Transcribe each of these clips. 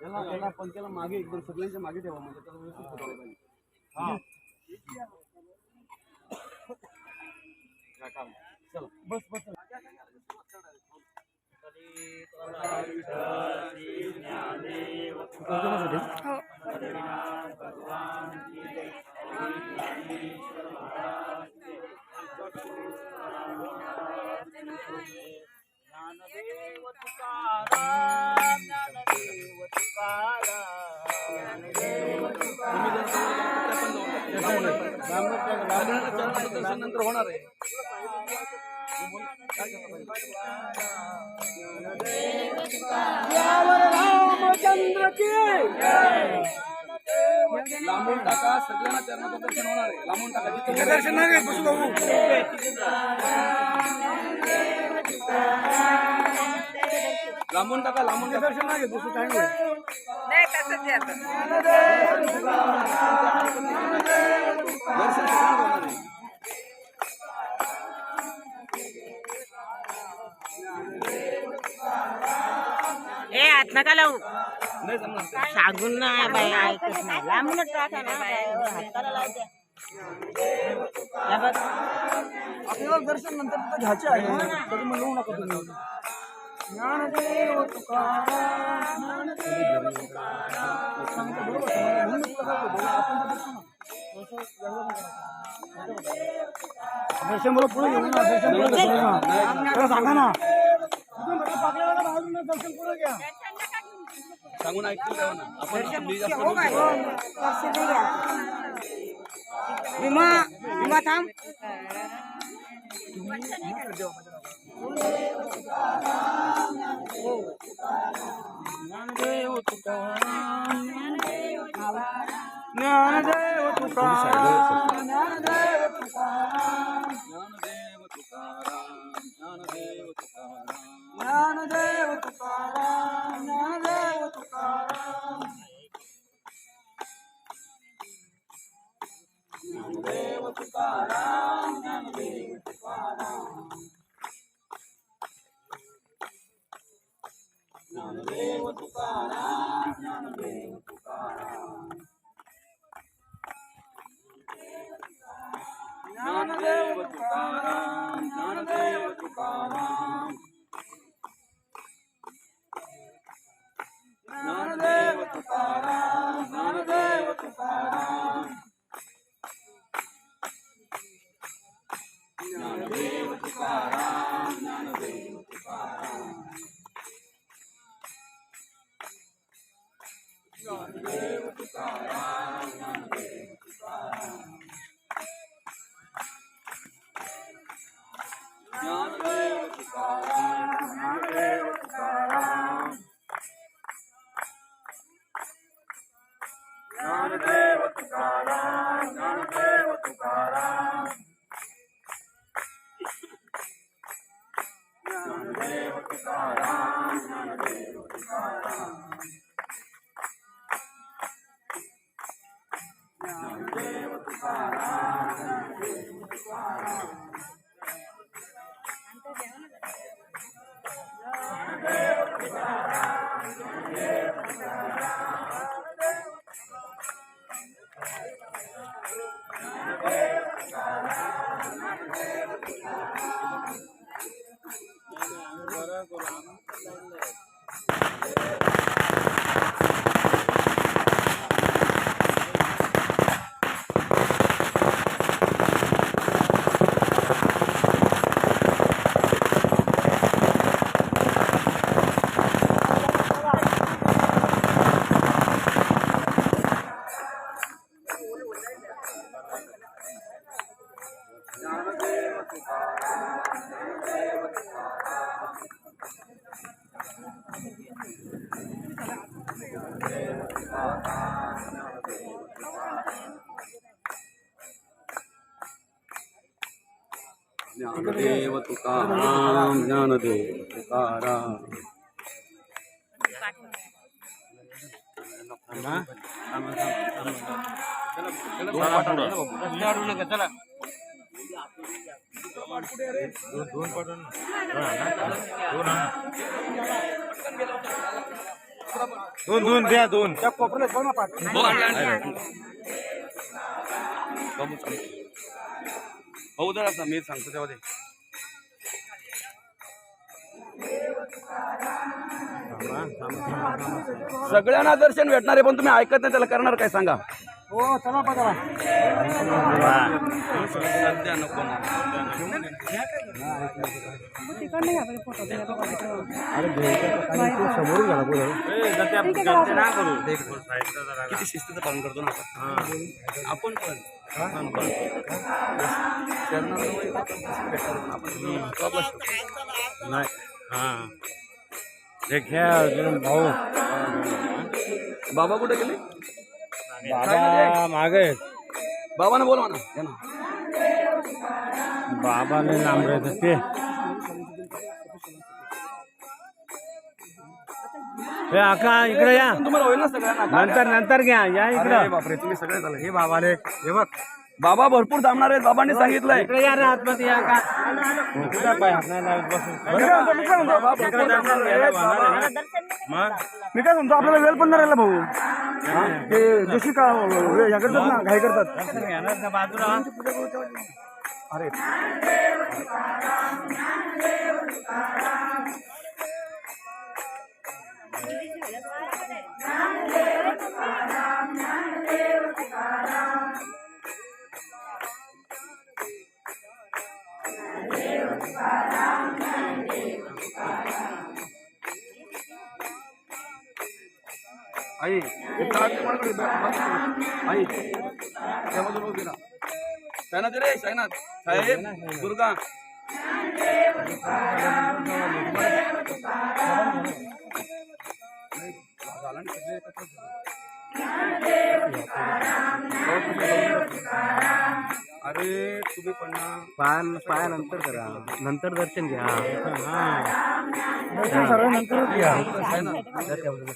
याला याला पंख्याला मागे एकदम सगळ्यांच्या मागे ठेवा म्हणजे त्याला व्यवस्थित फुटायला पाहिजे. चला. बस बस. ज्ञानदेव नंतर होणार आहे. रामचंद्र की लांबून टाका सगळ्यांना चरणाचं दर्शन होणार आहे. लांबून टाका जिथे दर्शन नाही बसू लांबून टाका लांबून दर्शन नाही बसू टाइम नाही तसंच. दर्शन होणार आहे. हात नका लावू सांगून ना बाई ऐकत नाही. लांबूनच टाका ना बाई लावते हे बघ. आपल्याला दर्शन नंतर तिथं घ्यायचे आहे. तरी मग येऊ नका तुम्ही. ज्ञानदेव तुकाराम ज्ञानदेव तुकाराम. सांगतो बरोबर आपण तर पुढे घेऊन या, दर्शन पुढे सांगा ना. पाकळ्याला बाजूला ना, दर्शन पुढे घ्या? सांगून ऐकतील आपण आपली जास्त बोलतो. विमा विमा थांब. girl. नामदेव तुकाराम ज्ञानदेव तुकाराम. दोन पाठवून दोन दोन द्या दोन. त्या कोपऱ्यात बघा पाठ हो उद्या मी सांगतो तेव्हा सगळ्यांना दर्शन भेटणार आहे पण तुम्ही ऐकत नाही त्याला करणार काय सांगा? हो चला सध्या नको किती शिस्तीचं पालन करतो ना आपण. आपण पण. आपण. आपण. नाही. हा। घ्या अजून भाऊ बाबा कुठे गेले बाबा मागे। बाबांना बोलवा ना? या ना बाबाने ते हे आका इकडे या तुम्हाला होईल ना सगळ्यांना नंतर नंतर घ्या या इकडे। बापरे तुम्ही सगळे झाले. हे बाबाले हे बघ. बाबा भरपूर थांबणार आहेत. बाबांनी सांगितलंय. बाबा भरपूर थांबणार आहेत. बाबा मी? काय म्हणतो आपल्याला वेळ पण नाही राहिला भाऊ. हा? ते जशी का ह्या करतात ना घाई करतात. दर्शन घ्या ना त्या बाजूला अरे आई हे ताट ते कोणाकडे? बा- आई त्यामधून उभी राहा. साईनाथ रे साईनाथ साहेब दुर्गा झाला अरे तुम्ही पण पाय पाया नंतर करा. नंतर दर्शन घ्या.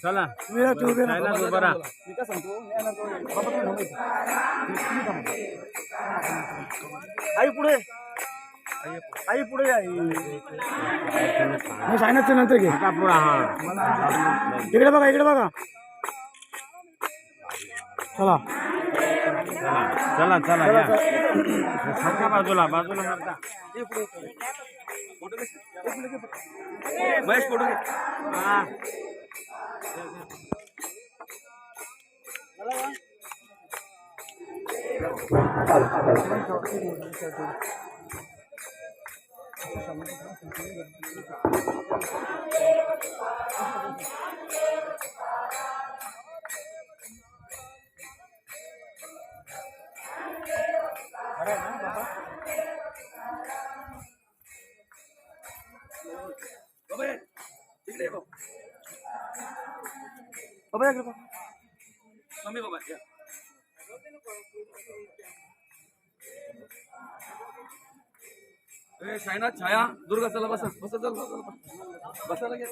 चला. आई पुढे. आई पुढे आई मी सायनाथच्या नंतर घे. पुढा हा. इकडे बघा इकडे बघा. चला. चला चला या. सरका बाजूला बाजूला सरका महेश फोटो घे. हा. बाबा ये. इकडे बाबा. बाबा मम्मी बाबा या. ए साईनाथ छाया दुर्गा चला बसा बसा चल बसा बसायला घे